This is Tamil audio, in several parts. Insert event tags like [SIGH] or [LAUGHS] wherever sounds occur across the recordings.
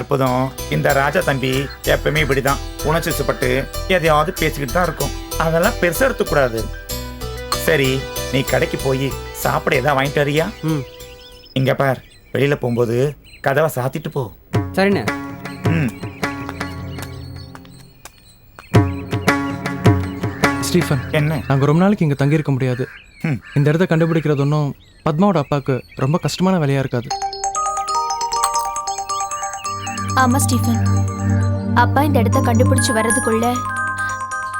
அற்புதம். இந்த ராஜா தம்பி எப்பவுமே இப்படிதான். உணர்ச்சி சுப்பட்டு எதையாவது பேசிக்கிட்டு தான் இருக்கும். அதெல்லாம் பெருசா எடுத்துக்கூடாது. சரி நீ கடைக்கு போய் சாப்பிட ஏதாவது வாங்கிட்டு வரியா? ம். இங்க பார். வெளியில போகும்போது கதவை சாத்திட்டு போ. சரிண்ணே. ம். ஸ்டீஃபன் என்ன? நாங்கள் ரொம்ப நாளைக்கு இங்கே தங்கியிருக்க முடியாது. ம். இந்த இடத்த கண்டுபிடிக்கிறது ஒன்றும் பத்மாவோட அப்பாவுக்கு ரொம்ப கஷ்டமான வேலையாக இருக்காது. ஆமா ஸ்டீஃபன். அப்பா இந்த இடத்த கண்டுபிடிச்சு வர்றதுக்குள்ள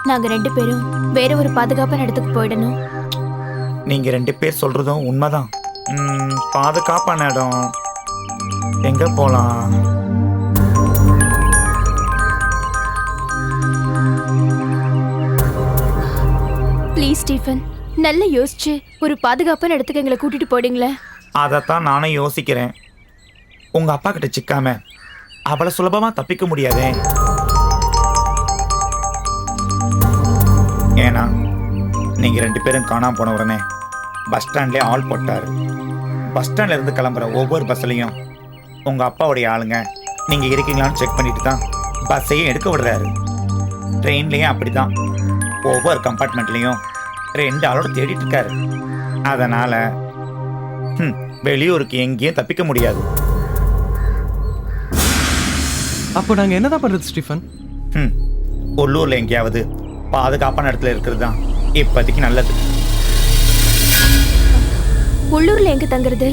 நாங்க ரெண்டு பேரும் வேற ஒரு பாதுகாப்பான இடத்துக்கு போயிடணும். நீங்க ரெண்டு பேர் சொல்றதும் உண்மைதான். ம், பாதுகாப்பான இடம். எங்க போலாம்? Please Stephen. நல்லா யோசிச்சு ஒரு பாதுகாப்பான இடத்துக்கு எங்களை கூட்டிட்டு போயிடுங்களேன் அதைத்தான் நானும் யோசிக்கிறேன். உங்க அப்பா கிட்ட சிக்காம அவளை சுலபமா தப்பிக்க முடியாதே. ஏன்னா நீங்க ரெண்டு பேரும் காணாம போன உடனே பஸ் ஸ்டாண்ட்லேயே ஆள் போட்டாரு. பஸ் ஸ்டாண்ட்ல இருந்து கிளம்புற ஒவ்வொரு பஸ்லையும் உங்க அப்பாவுடைய ஆளுங்க நீங்க இருக்கீங்களான்னு செக் பண்ணிட்டு தான் பஸ்ஸையும் எடுக்க விடுறாரு. ட்ரெயின்லேயும் அப்படி தான் ஒவ்வொரு கம்பார்ட்மெண்ட்லையும் ரெண்டு ஆளோட தேடிட்டு இருக்காரு. அதனால வெளியூருக்கு எங்கேயும் தப்பிக்க முடியாது. அப்போ நாங்கள் என்னதான் பண்ணுறது ஸ்டீஃபன் ஹம், உள்ளூர்ல எங்கேயாவது பாதுகாப்பான இடத்துல இருக்கிறது தான் இப்போதைக்கு நல்லது உள்ளூர்ல எங்க தங்குறது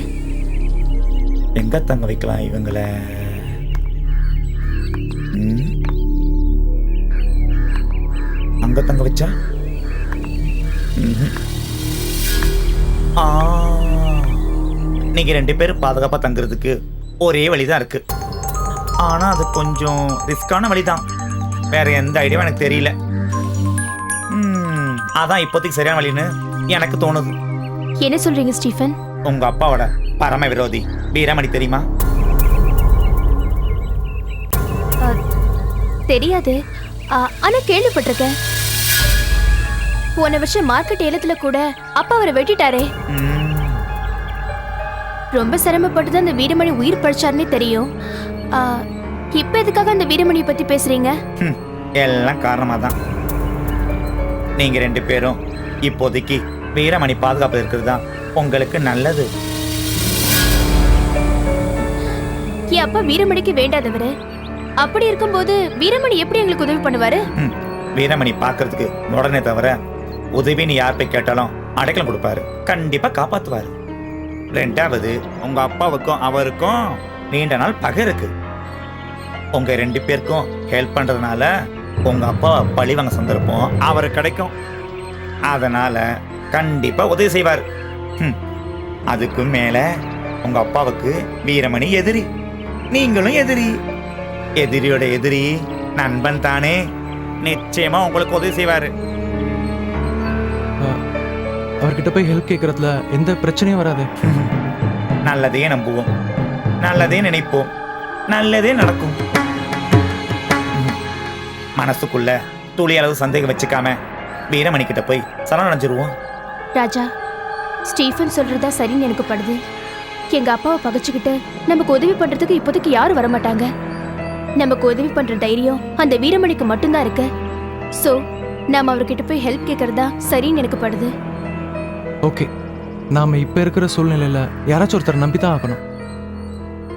எங்க தங்க வைக்கலாம் இவங்கள ம்? அங்க தங்க வச்சா ம்ஹும். ஆ. நீங்க ரெண்டு பேரும் பாதுகாப்பா தங்குறதுக்கு ஒரே வழிதான் இருக்கு ஆனா அது கொஞ்சம் ரிஸ்கான வழிதான். வேற எந்த ஐடியாவும் எனக்கு தெரியல. அதான் இப்போதைக்கு சரியான வழின்னு எனக்கு தோணுது. என்ன சொல்றீங்க ஸ்டீஃபன்? உங்க அப்பாவோட பரம விரோதி வீரமணி தெரியுமா? தெரியாது. ஆனா கேள்விப்பட்டிருக்கேன். போன வருஷம் மார்க்கெட் ஏலத்துல கூட அப்பா அவரை வெட்டிட்டாரே. ரொம்ப சிரமப்பட்டு தான் அந்த வீரமணி உயிர் பழிச்சாருன்னே தெரியும். இப்ப எதுக்காக அந்த வீரமணியை பத்தி பேசுறீங்க? எல்லாம் காரணமா தான் நீங்க ரெண்டு பேரும் இப்போதைக்கு வீரமணி பாதுகாப்பு இருக்கிறது தான் உங்களுக்கு நல்லது. என் அப்பா வீரமணிக்கு வேண்டாதவரு. அப்படி இருக்கும்போது வீரமணி எப்படி எங்களுக்கு உதவி பண்ணுவாரு? ஹம், வீரமணி பார்க்கிறதுக்கு உடனே தவிர உதவின்னு யார் போய் கேட்டாலும் அடைக்கலம் கொடுப்பாரு. கண்டிப்பா காப்பாத்துவாரு. ரெண்டாவது உங்க அப்பாவுக்கும் அவருக்கும் நீண்ட நாள் பகை இருக்கு உங்க ரெண்டு பேருக்கும் ஹெல்ப் பண்றதுனால உங்க அப்பா பழிவாங்க சந்தர்ப்பம் அவருக்கு கிடைக்கும். அதனால கண்டிப்பா உதவி செய்வார். ஹம், அதுக்கும் மேல உங்க அப்பாவுக்கு வீரமணி எதிரி. நீங்களும் எதிரி. எதிரியோட எதிரி நண்பன் தானே. நிச்சயமா உங்களுக்கு உதவி செய்வாரு. அவர்கிட்ட போய் ஹெல்ப் கேட்குறதுல எந்த பிரச்சனையும் வராது. நல்லதே நம்புவோம். நல்லதே நினைப்போம். நல்லதே நடக்கும். மனசுக்குள்ள துளி அளவு சந்தேகம் வச்சுக்காம வீரமணி கிட்ட போய் சரணடைஞ்சிருவோம் ராஜா ஸ்டீஃபன் சொல்றதா சரின்னு எனக்கு படுது. எங்க அப்பாவை பகைச்சுக்கிட்டு நமக்கு உதவி பண்றதுக்கு இப்போதைக்கு யாரும் வரமாட்டாங்க. நமக்கு உதவி பண்ற தைரியம் அந்த வீரமணிக்கு மட்டும்தான் இருக்கு. சோ நாம அவர்கிட்ட போய் ஹெல்ப் கேட்கறதா சரின்னு எனக்கு படுது. ஓகே நாம் இப்போ இருக்கிற சூழ்நிலையில் யாராச்சும் ஒருத்தர் நம்பி தான் ஆகணும்.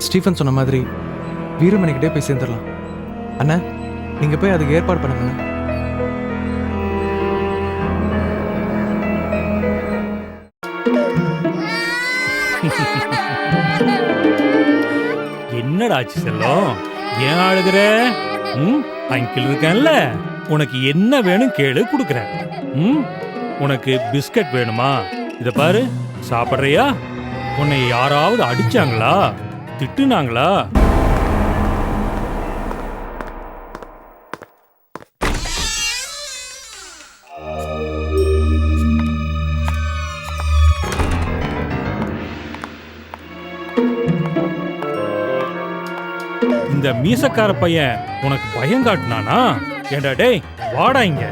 ஸ்டீஃபன் சொன்ன மாதிரி வீரமணிக்கிட்டே போய் சேர்ந்துடலாம். அண்ணா நீங்கள் போய் அதுக்கு ஏற்பாடு பண்ணுங்கண்ணா என்னடா ஆச்சு செல்லம்? ஏன் அழுகுற? ம்? அங்கிள் இருக்கேன்ல. உனக்கு என்ன வேணும் கேளு கொடுக்குறேன். ம்? உனக்கு பிஸ்கட் வேணுமா? இதை பாரு சாப்பிட்றியா? உன்னை யாராவது அடிச்சாங்களா? திட்டுனாங்களா? இந்த மீசக்கார பையன் உனக்கு பயம் காட்டுனானா? ஏண்டா டேய் வாடா இங்க.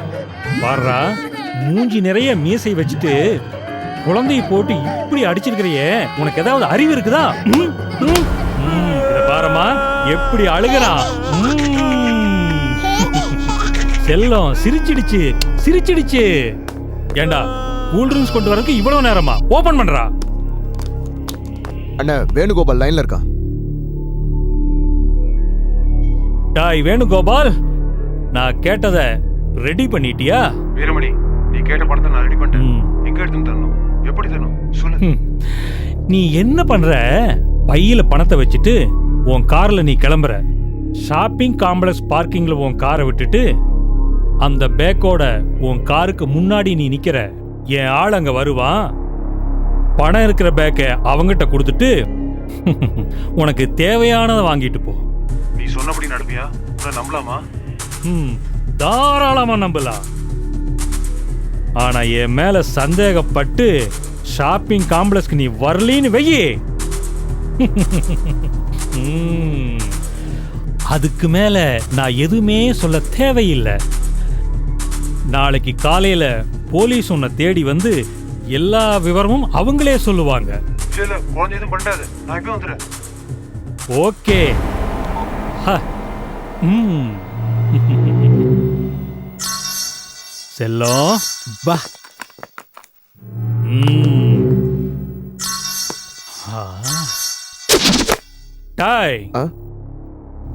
வாடுறா மூஞ்சி நிறைய மீசை வச்சுட்டு குழந்தையை போட்டு இப்படி அடிச்சிருக்கிறியே. உனக்கு ஏதாவது அறிவு இருக்குதா ம்? ம்? ம், இத பாரும்மா எப்படி அழுகிறான் ம்ம். செல்லம் சிரிச்சிடுச்சு சிரிச்சிடுச்சு. ஏண்டா கூல் ட்ரிங்க்ஸ் கொண்டு வரதுக்கு இவ்வளவு நேரமா? ஓபன் பண்றா. அண்ணா வேணுகோபால் லைன்ல இருக்கான் டாய் வேணுகோபால் நான் கேட்டத ரெடி பண்ணிட்டியா? வீரமணி நீ கேட்ட பணத்தை நான் ரெடி பண்ணிட்டேன். எங்க எடுத்து தரணும். எப்படி தரணும்? சொல்லு. நீ என்ன பண்ற? பையில பணத்தை வச்சுட்டு உன் கார்ல நீ கிளம்புற. ஷாப்பிங் காம்ப்ளெக்ஸ் பார்க்கிங்ல உன் காரை விட்டுட்டு அந்த பேக்கோட உன் காருக்கு முன்னாடி நீ நிக்கிற. என் ஆள் அங்க வருவான். பணம் இருக்கிற பேக்கை அவங்கிட்ட கொடுத்துட்டு உனக்கு தேவையானதை வாங்கிட்டு போ. நீ சொன்னபடி நடப்பியா? நம்பலாமா? ம், தாராளமா நம்பலாம். ஆனா என் மேல சந்தேகப்பட்டு ஷாப்பிங் காம்ப்ளெக்ஸ்க்கு நீ வரலின்னு வெயி. [LAUGHS] அதுக்கு மேல நான் எதுவுமே சொல்ல தேவையில்லை. நாளைக்கு காலையில போலீஸ் உன்னை தேடி வந்து எல்லா விவரமும் அவங்களே சொல்லுவாங்க. ஓகே. செல்லம் பா ம். டாய் ஆ?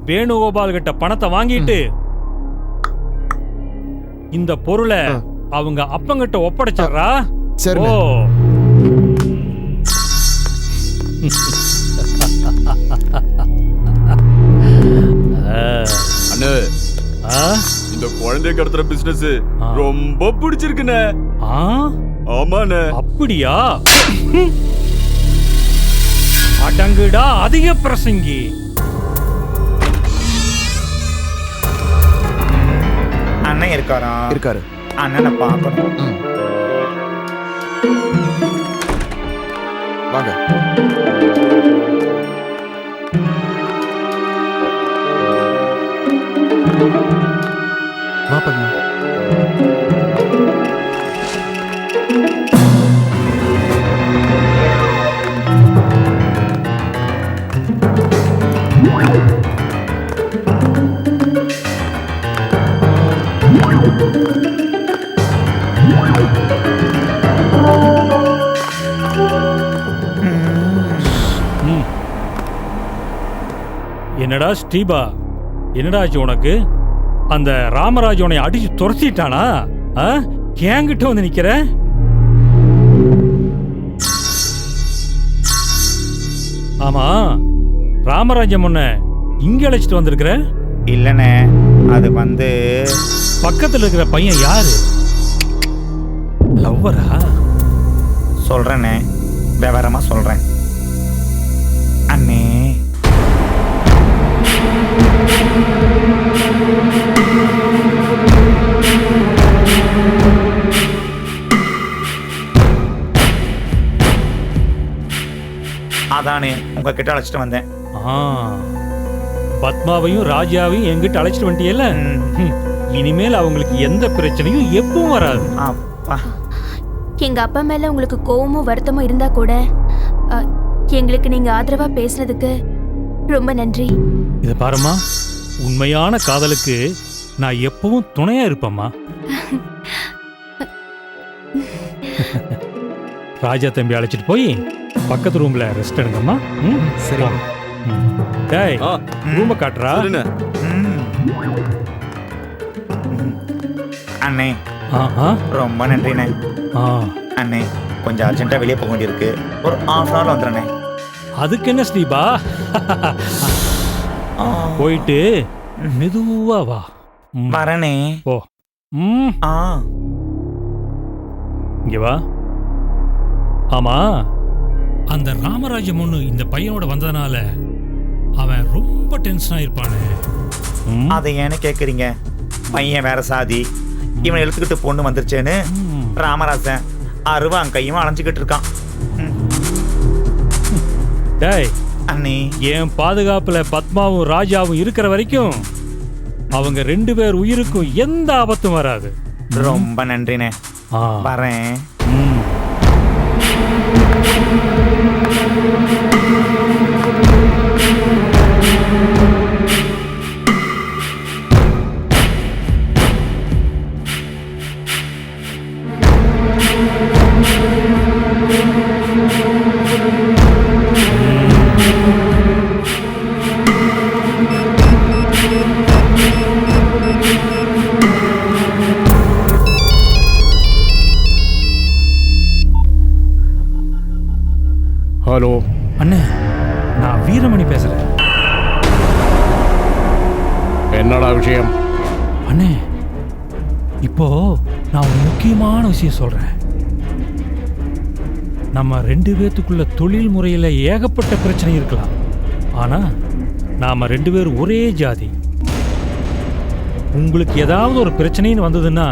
வேணுகோபால் கிட்ட பணத்தை வாங்கிட்டு இந்த பொருளை ஆ. அவங்க அப்பங்கிட்ட ஒப்படைச்சிடுறா சரிண்ணே ஓ ஆ. [LAUGHS] அண்ணே ஆ? இந்த குழந்தைய கடத்துற பிசினஸ். ரொம்ப பிடிச்சிருக்குண்ணே ஆ? ஆமாண்ணே அப்படியா [LAUGHS] அடங்குடா அதிக பிரசங்கி. அண்ணன் இருக்காரா? இருக்காரு. அண்ணனை பார்க்கணும். வாங்க. வா பத்மா ஸ்டீபா என்னடா ஆச்சு உனக்கு? அந்த ராமராஜ் உன்னை அடிச்சு துரத்திட்டானா? ஆ? என்கிட்ட வந்து நிக்கிற? ஆமா ராமராஜம் உன்னை இங்க அழைச்சிட்டு வந்திருக்கிற? இல்லைண்ணே அது வந்து பக்கத்துல இருக்கிற பையன் யாரு? லவ்வரா சொல்றேண்ணே விவரமா சொல்றேன். அண்ணே அதானே உங்ககிட்ட அழைச்சிட்டு வந்தேன். ஆ பத்மாவையும் ராஜாவையும் எங்கிட்ட அழைச்சிட்டு வந்துட்டியல்ல? இனிமேல் அவங்களுக்கு எந்த பிரச்சனையும் எப்பவும் வராது. அப்பா. எங்க அப்பா மேல உங்களுக்கு கோவமும் வருத்தமும் இருந்தா கூட அ, எங்களுக்கு நீங்க ஆதரவா பேசுனதுக்கு ரொம்ப நன்றி. இத பாரும்மா. உண்மையான காதலுக்கு நான் எப்பவும் துணையா இருப்பேம்மா. ராஜா தம்பி அழைச்சிட்டு போய் பக்கத்து ரூம்ல ரெஸ்ட் எடுங்கம்மா. ம்? சரி. டேய் ரூம காட்டுறா. அண்ணே. ரொம்ப நன்றிண்ணே. ஆ. அண்ணே கொஞ்சம் அர்ஜென்ட்டாக வெளியே போக வேண்டியிருக்கு. ஒரு ஆஃப் அன் ஹவரில் வந்துடுறேண்ணே. அதுக்கு என்ன ஸ்ரீபா? [LAUGHS] போயிட்டு மெதுவா வா. வரேனே. போ. ம். ஆ. இங்க வா. ஆமா. அந்த ராமராஜம் ஒண்ணு இந்த பையனோட வந்ததுனால அவன் ரொம்ப டென்ஷன் ஆயிருப்பானே? அதை ஏன்னு கேட்குறீங்க பையன் வேற சாதி. இவனை இழுத்துக்கிட்டு பொண்ணு வந்துருச்சேன்னு. ராமராசன் அருவான் கையும் அலைஞ்சுக்கிட்டு இருக்கான். டேய் அண்ணே என் பாதுகாப்புல பத்மாவும் ராஜாவும் இருக்கிற வரைக்கும் அவங்க ரெண்டு பேர் உயிருக்கும் எந்த ஆபத்தும் வராது ரொம்ப நன்றிண்ணே ஆ. வரேன் ம். ஹலோ. அண்ணே நான் வீரமணி பேசுகிறேன் என்னடா விஷயம்? அண்ணே இப்போ நான் ஒரு முக்கியமான விஷயம் சொல்கிறேன் நம்ம ரெண்டு பேர்த்துக்குள்ள தொழில் முறையில் ஏகப்பட்ட பிரச்சனை இருக்கலாம். ஆனால் நாம் ரெண்டு பேரும் ஒரே ஜாதி. உங்களுக்கு ஏதாவது ஒரு பிரச்சனைன்னு வந்ததுன்னா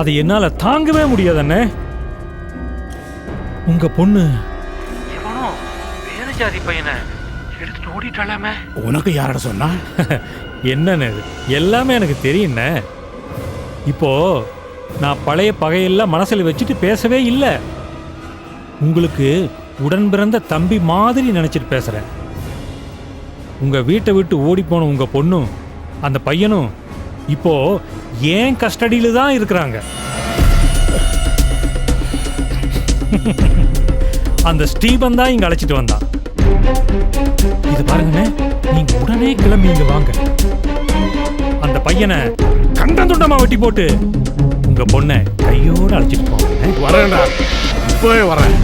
அதை என்னால் தாங்கவே முடியாதுண்ணே. உங்கள் பொண்ணு ஜாதி பையனை எடுத்துட்டு ஓடிட்டாலாமே? உனக்கு யாரட சொன்னா? [LAUGHS] என்னன்னு? இது? எல்லாமே எனக்கு தெரியுண்ணே. இப்போ நான் பழைய பகையெல்லாம் மனசுல வச்சுட்டு பேசவே இல்லை. உங்களுக்கு உடன் பிறந்த தம்பி மாதிரி நினைச்சிட்டு பேசுறேன். உங்க வீட்டை விட்டு ஓடி போன உங்க பொண்ணும் அந்த பையனும் இப்போ ஏன் கஸ்டடியில தான் இருக்கிறாங்க? [LAUGHS] அந்த ஸ்டீபன் தான் இங்க அழைச்சிட்டு வந்தான். இது பாருங்கண்ணே நீங்க உடனே கிளம்பி இங்க வாங்க. அந்த பையனை கண்டம் துண்டமா வெட்டி போட்டு உங்க பொண்ணை கையோட அழைச்சிட்டு போங்க வரேன்டா. இப்பவே வரேன்.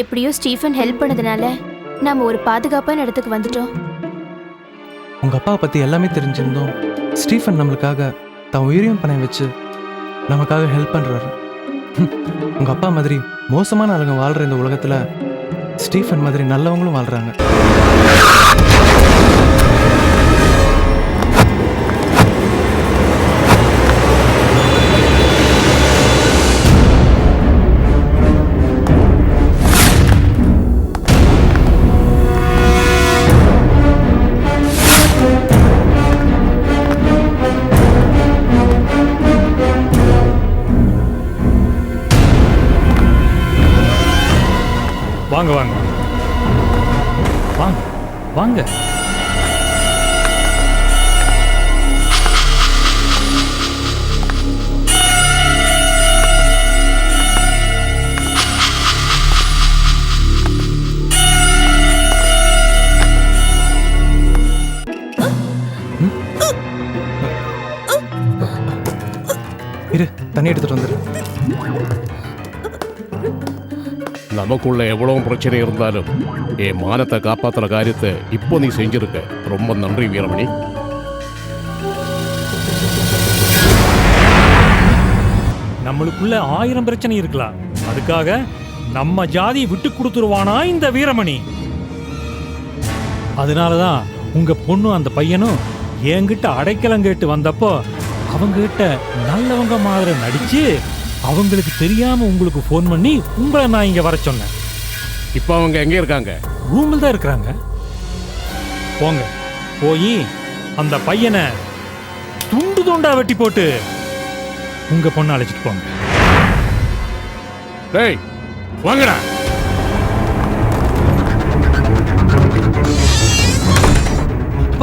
எப்படியோ ஸ்டீஃபன் ஹெல்ப் பண்ணதுனால நாம ஒரு பாதுகாப்பான இடத்துக்கு வந்துட்டோம். உங்கள் அப்பாவை பற்றி எல்லாமே தெரிஞ்சிருந்தோம். ஸ்டீஃபன் நம்மளுக்காக தன் உயிரையும் பணம் வச்சு நமக்காக ஹெல்ப் பண்ணுறாரு [LAUGHS] உங்கள் அப்பா மாதிரி மோசமான ஆளுங்க வாழ்கிற இந்த உலகத்தில் ஸ்டீஃபன் மாதிரி நல்லவங்களும் வாழ்கிறாங்க வாங்க இரு தண்ணி எடுத்துட்டு வந்துடு. நமக்குள்ள எவ்வளவு பிரச்சனை இருந்தாலும் என் மானத்தை காப்பாத்துற காரியத்தை இப்போ நீ செஞ்சிருக்க. ரொம்ப நன்றி வீரமணி. நம்மளுக்குள்ள ஆயிரம் பிரச்சனை இருக்கலாம். அதுக்காக நம்ம ஜாதியை விட்டு கொடுத்துருவானா இந்த வீரமணி? அதனாலதான் உங்க பொண்ணும் அந்த பையனும் என்கிட்ட அடைக்கலம் கேட்டு வந்தப்போ அவங்க கிட்ட நல்லவங்க மாதிரி நடிச்சு அவங்களுக்கு தெரியாம உங்களுக்கு ஃபோன் பண்ணி உங்களை நான் இங்க வர சொன்னேன். இப்போ அவங்க எங்க இருக்காங்க? ரூமில் தான் இருக்கிறாங்க. போங்க. போய் அந்த பையனை துண்டு துண்டா வெட்டி போட்டு உங்க பொண்ணை அழைச்சிட்டு போங்க. டேய் வாங்கடா.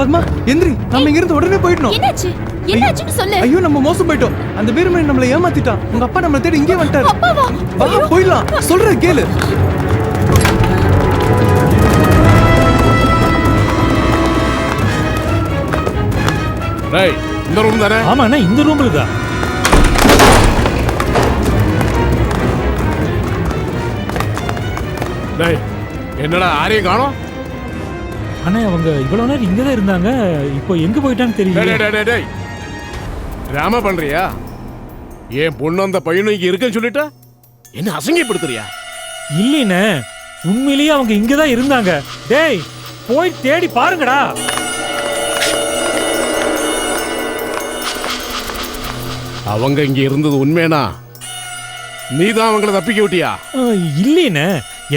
பத்மா எந்திரி நம்ம இங்க இருந்து உடனே போயிடணும். என்னாச்சு? என்னாச்சுன்னு சொல்லு. ஐயோ நம்ம மோசம் போயிட்டோம். அந்த வீரமணி நம்மளை ஏமாத்திட்டான். உங்க அப்பா நம்மளை தேடி இங்கே வந்துட்டாரு. அப்பாவா? வா போயிடலாம். சொல்ற கேளு. டேய் இந்த ரூம் தானே? ஆமாண்ணா இந்த ரூமில் தான். டேய் என்னடா ஆரையும் காணோம்? அண்ணா அவங்க இவ்வளவு நேரம் இங்கே தான் இருந்தாங்க. இப்போ எங்க போயிட்டான்னு தெரியல. டிராமா பண்றியா? என் பொண்ணு அந்த பையனும் இங்க இருக்குன்னு சொல்லிட்டா? என்ன அசங்கிப்படுத்துறியா? இல்லைண்ணே உண்மையிலேயே அவங்க இங்கே தான் இருந்தாங்க. டேய் போய் தேடி பாருங்கடா. அவங்க இங்க இருந்தது உண்மைனா? நீ தான் அவங்கள தப்பிக்க விட்டியா? இல்லைண்ணே.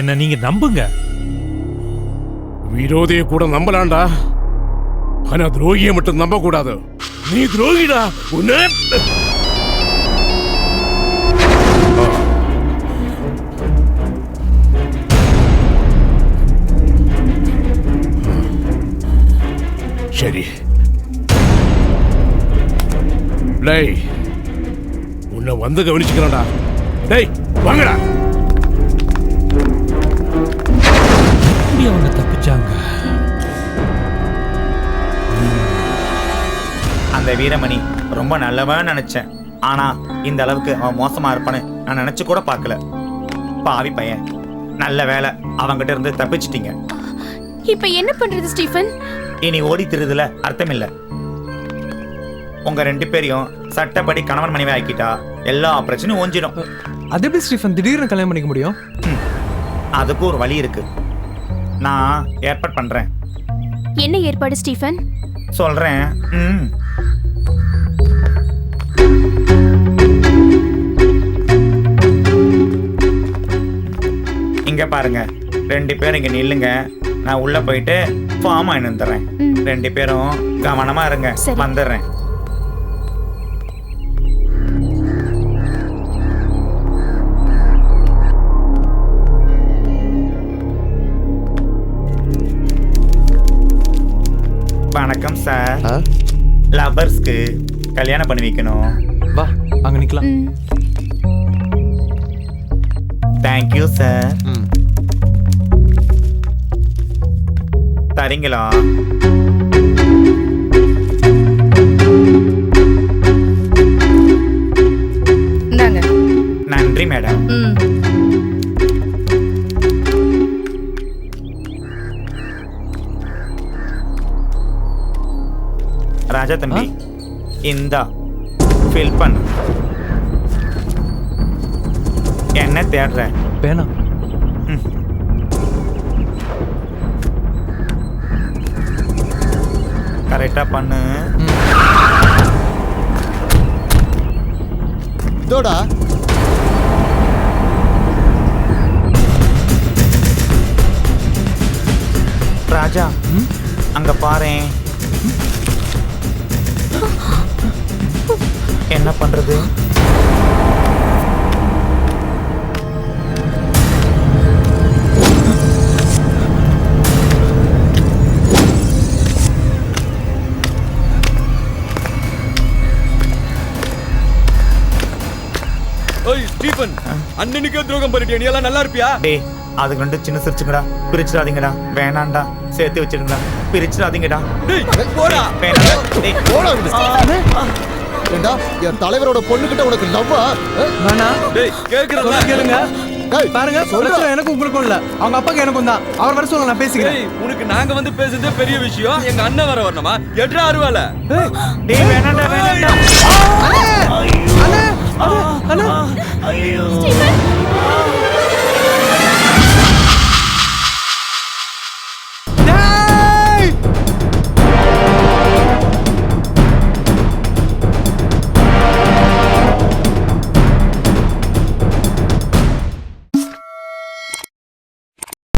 என்ன நீங்க நம்புங்க. விரோதிய கூட நம்பலாம்டா ஆனா துரோகியை மட்டும் நம்ப கூடாது நீ துரோகிடா உன்னை. சரி. டேய் உன்னை வந்து கவனிச்சுக்கிறேன்டா டேய் வாங்கடா. அந்த வீரமணி ரொம்ப நல்லவன் நினைச்சேன். ஆனா இந்த அளவுக்கு அவன் மோசமா இருப்பான்னு நான் நினைச்சு கூட பார்க்கல. பாவி பையன். நல்ல வேலை அவங்கிட்ட இருந்து தப்பிச்சிட்டீங்க. இப்ப என்ன பண்றது ஸ்டீஃபன்? இனி ஓடி திருதுல அர்த்தம் இல்ல உங்க ரெண்டு பேரையும் சட்டப்படி கணவன் மனைவி ஆக்கிட்டா எல்லா பிரச்சனையும் ஓஞ்சிடும் அது எப்படி ஸ்டீஃபன்? திடீர்னு கல்யாணம் பண்ணிக்க முடியும்? அதுக்கு ஒரு வழி இருக்கு. நான் ஏற்பாடு பண்றேன். என்ன ஏற்பாடு ஸ்டீஃபன்? சொல்றேன். ம். இங்க பாருங்க. ரெண்டு பேரும் இங்க நில்லுங்க. நான் உள்ள போயிட்டு ஃபார்ம் வாங்கி வந்துடுறேன். ம். ரெண்டு பேரும் கவனமா இருங்க. வந்துடுறேன். வணக்கம் சார்? லவர்ஸ்க்கு கல்யாணம் பண்ணி வைக்கணும். வா அங்க நிக்கலாம். தேங்க்யூ சார் தரீங்களா? நன்றி மேடம். ராஜா தம்பி இந்தா ஃபில் பண்ணு. என்ன தேடுற? பேனா. கரெக்டா பண்ணு. இதோடா. ராஜா அங்க பாரேன் என்ன பண்றது? ஓய் ஸ்டீபன். அண்ணனுக்கே துரோகம் பண்ணிட்டியா? நீ எல்லாம் நல்லா இருப்பியா? டேய் அதுக்கு ரெண்டு சின்ன சிரிச்சுங்கடா. பிரிச்சிடாதீங்கடா. வேணாம்டா சேர்த்து வச்சிருங்கடா. பிரிச்சிடாதீங்கடா. டேய் போடா. வேணாம்டா டேய். போடா ஏண்டா என் தலைவரோட பொண்ணுகிட்ட உனக்கு லவ்வா வேணா டேய் கேக்குறதா கேளுங்க. பாருங்க பிரச்சனை எனக்கும் உங்களுக்கும் இல்ல. அவங்க அப்பாக்கு எனக்கும் தான். அவர் வர சொல்ல நான் பேசிக்கிறேன். டேய் உனக்கு நாங்க வந்து பேசுறதே பெரிய விஷயம். எங்க அண்ணன் வர வரணுமா? எட்ரா அருவால டேய். வேணாம்டா வேணாம்டா அண்ணே, அண்ணே. ஐயோ